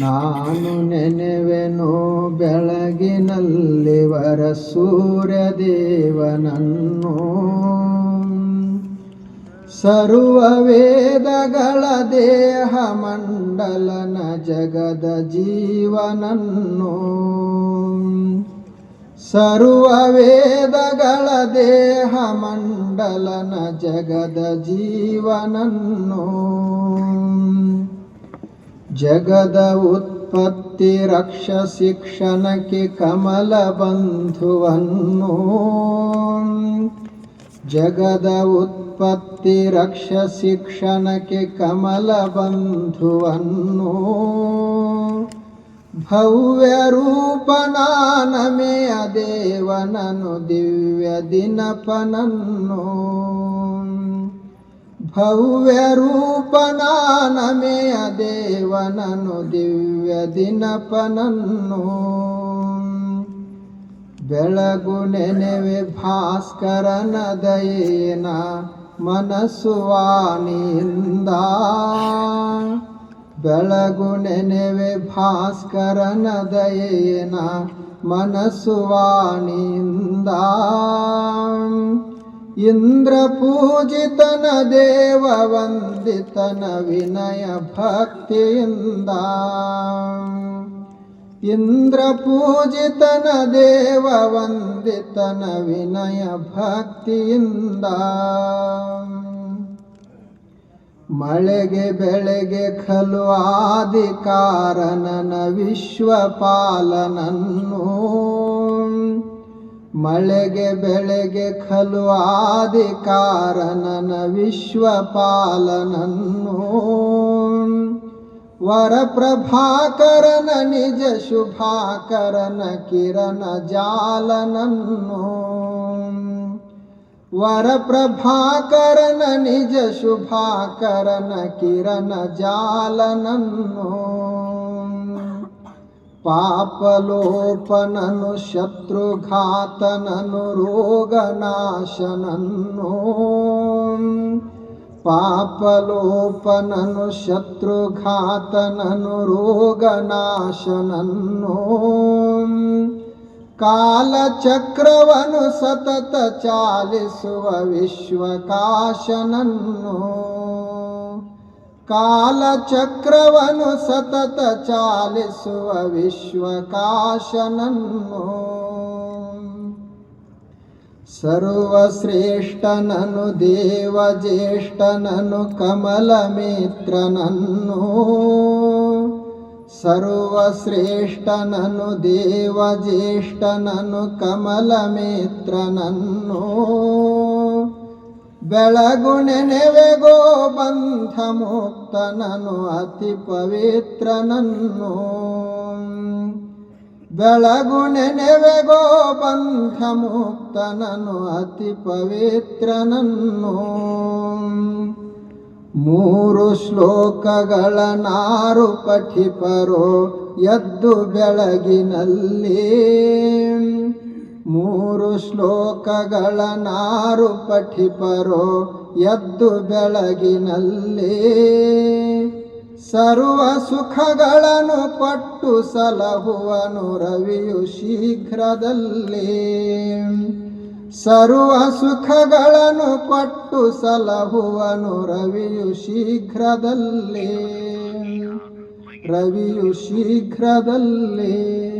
ನಾನು ನೆನೆವೆನು ಬೆಳಗಿನಲ್ಲಿ ವರ ಸೂರ್ಯದೇವನನ್ನು ಸರ್ವ ವೇದಗಳ ದೇಹ ಮಂಡಲನ ಜಗದ ಜೀವನನ್ನು. ಸರ್ವ ವೇದಗಳ ದೇಹ ಮಂಡಲನ ಜಗದ ಜೀವನನ್ನು. ಜಗದ ಉತ್ಪತ್ತಿ ರಕ್ಷ ಶಿಕ್ಷಣಕ್ಕೆ ಕಮಲ ಬಂಧುವನ್ನು ಜಗದ ಉತ್ಪತ್ತಿ ರಕ್ಷ ಶಿಕ್ಷಣಕ್ಕೆ ಕಮಲ ಬಂಧುವನ್ನು ಭವ್ಯ ರೂಪನಾನಮೆಯ ದೇವನನು ದಿವ್ಯ ದಿನಪನನ್ನು ಭವ್ಯ ರೂಪನಾನಮೆಯ ದೇವನನು ದಿವ್ಯ ದಿನಪನನ್ನು ಬೆಳಗು ನೆನೆವೆ ಭಾಸ್ಕರನ ದಯೇನ ಮನಸ್ಸು ವಾಣಿಯಿಂದ. ಬೆಳಗು ನೆನೆವೆ ಭಾಸ್ಕರನ ದಯೇನ ಮನಸ್ಸು ವಾಣಿಯಿಂದ. ಇಂದ್ರ ಪೂಜಿತನ ದೇವ ವಂದಿತನ ವಿನಯ ಭಕ್ತಿಯಿಂದ. ಇಂದ್ರ ಪೂಜಿತನ ದೇವ ವಂದಿತನ ವಿನಯ ಭಕ್ತಿಯಿಂದ. ಮಳೆಗೆ ಬೆಳೆಗೆ ಖಲು ಆದಿ ಕಾರಣನ ವಿಶ್ವಪಾಲನನ್ನು. ಮಳೆಗೆ ಬೆಳೆಗೆ ಖಲು ಆದಿಕಾರನನ ವಿಶ್ವಪಾಲನನ್ನು. ವರಪ್ರಭಾಕರನ ನಿಜ ಶುಭಾಕರನ ಕಿರಣ ಜಾಲನನ್ನು. ವರಪ್ರಭಾಕರನ ನಿಜ ಶುಭಾಕರನ ಕಿರಣ ಜಾಲನನ್ನು. पापलोपननुशत्रुघातननुरोगनाशन नो पापलोपननुशत्रुघातननुरोगनाशन नो कालचक्रवनुसतचालिषु विश्वकाशन विश्वकाशनन्नो ಕಾಲಚಕ್ರವನು ಸತತ ಚಾಲಿಸುವ ವಿಶ್ವಕಾಶನನ್ನು. ಸರ್ವಶ್ರೇಷ್ಠನನು ದೇವಜ್ಯೇಷ್ಠನನು ಕಮಲ ಮಿತ್ರನನ್ನು ಸರ್ವಶ್ರೇಷ್ಠನನು ಕಮಲ ಮಿತ್ರನನ್ನು ಬೆಳಗು ನೆನೆವೆಗೋ ಬಂಧ ಮುಕ್ತನನು ಅತಿ ಪವಿತ್ರನನ್ನು. ಬೆಳಗು ನೆನೆವೆಗೋ ಬಂಧ ಮುಕ್ತನನು ಅತಿ ಪವಿತ್ರನನ್ನು. ಮೂರು ಶ್ಲೋಕಗಳ ನಾರು ಪಠಿಪರೋ ಎದ್ದು ಬೆಳಗಿನಲ್ಲಿ. ಮೂರು ಶ್ಲೋಕಗಳ ನಾರು ಪಠಿಪರೋ ಎದ್ದು ಬೆಳಗಿನಲ್ಲಿ ಸರ್ವ ಸುಖಗಳನ್ನು ಪಟ್ಟು ಸಲಹುವನು ರವಿಯು ಶೀಘ್ರದಲ್ಲಿ. ಸರ್ವ ಸುಖಗಳನ್ನು ಪಟ್ಟು ಸಲಹುವನು ರವಿಯು ಶೀಘ್ರದಲ್ಲಿ. ರವಿಯು ಶೀಘ್ರದಲ್ಲಿ.